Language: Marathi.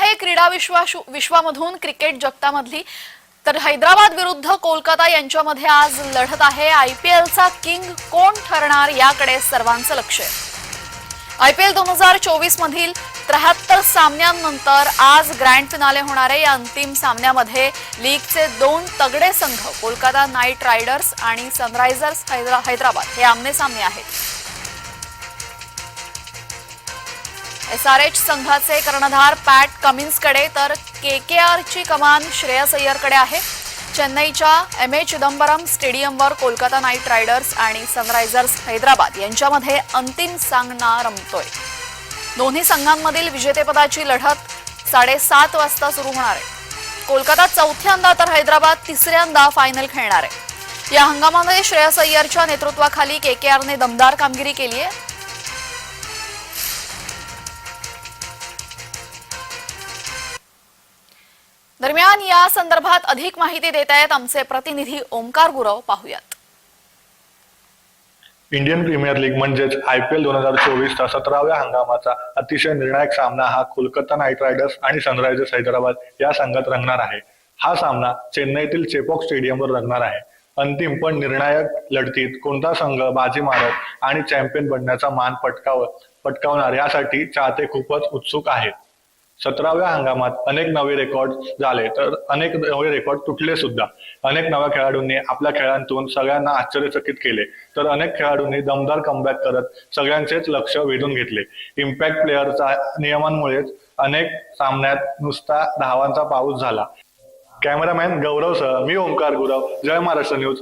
आहे क्रीडा विश्वा विश्वामधून क्रिकेट जगतामधली. तर हैदराबाद विरुद्ध कोलकाता यांच्यामध्ये आज लढत आहे. आय पी एलचा किंग कोण ठरणार याकडे सर्वांचं लक्ष आहे. आय पी एल दोन हजार चोवीस मधील त्र्याहत्तर सामन्यांनंतर आज ग्रँड फिनाले होणारे या अंतिम सामन्यामध्ये लीगचे दोन तगडे संघ कोलकाता नाईट रायडर्स आणि सनरायझर्स हैदराबाद हे आमने सामने आहेत. एस आर एच संघाचे कर्णधार पॅट कमिन्सकडे तर के के आरची कमान श्रेयस अय्यरकडे आहे. चेन्नईच्या एम ए चिदंबरम स्टेडियमवर कोलकाता नाईट रायडर्स आणि सनरायझर्स हैदराबाद यांच्यामध्ये अंतिम सामना रमतोय. दोन्ही संघांमधील विजेतेपदाची लढत साडेसात वाजता सुरू होणार आहे. कोलकाता चौथ्यांदा तर हैदराबाद तिसऱ्यांदा फायनल खेळणार आहे. या हंगामामध्ये श्रेयस अय्यरच्या नेतृत्वाखाली के के आरने दमदार कामगिरी केली आहे. दरम्यान या संदर्भात अधिक माहिती देत आहेत आमचे प्रतिनिधी ओमकार गुरव. पाहूयात. इंडियन प्रीमियर लीग म्हणजेच आय पी एल दोन हजार चोवीसचा सतराव्या हंगामाचा अतिशय निर्णायक सामना हा कोलकाता नाईट रायडर्स आणि सनरायझर्स हैदराबाद या संघात रंगणार आहे. हा सामना चेन्नईतील चेपॉक स्टेडियमवर रंगणार आहे. अंतिम पण निर्णायक लढतीत कोणता संघ बाजी मारत आणि चॅम्पियन बनण्याचा मान पटकाव पटकावणार यासाठी चाहते खूपच उत्सुक आहेत. सतराव्या हंगामात अनेक नवे रेकॉर्ड झाले. तर अनेक नवे रेकॉर्ड तुटले सुद्धा. अनेक नव्या खेळाडूंनी आपल्या खेळांतून सगळ्यांना आश्चर्यचकित केले. तर अनेक खेळाडूंनी दमदार कमबॅक करत सगळ्यांचेच लक्ष वेधून घेतले. इम्पॅक्ट प्लेअरच्या नियमांमुळेच अनेक सामन्यात नुसता धावांचा पाऊस झाला. कॅमेरामॅन गौरव सह मी ओंकार गुरव जय महाराष्ट्र न्यूज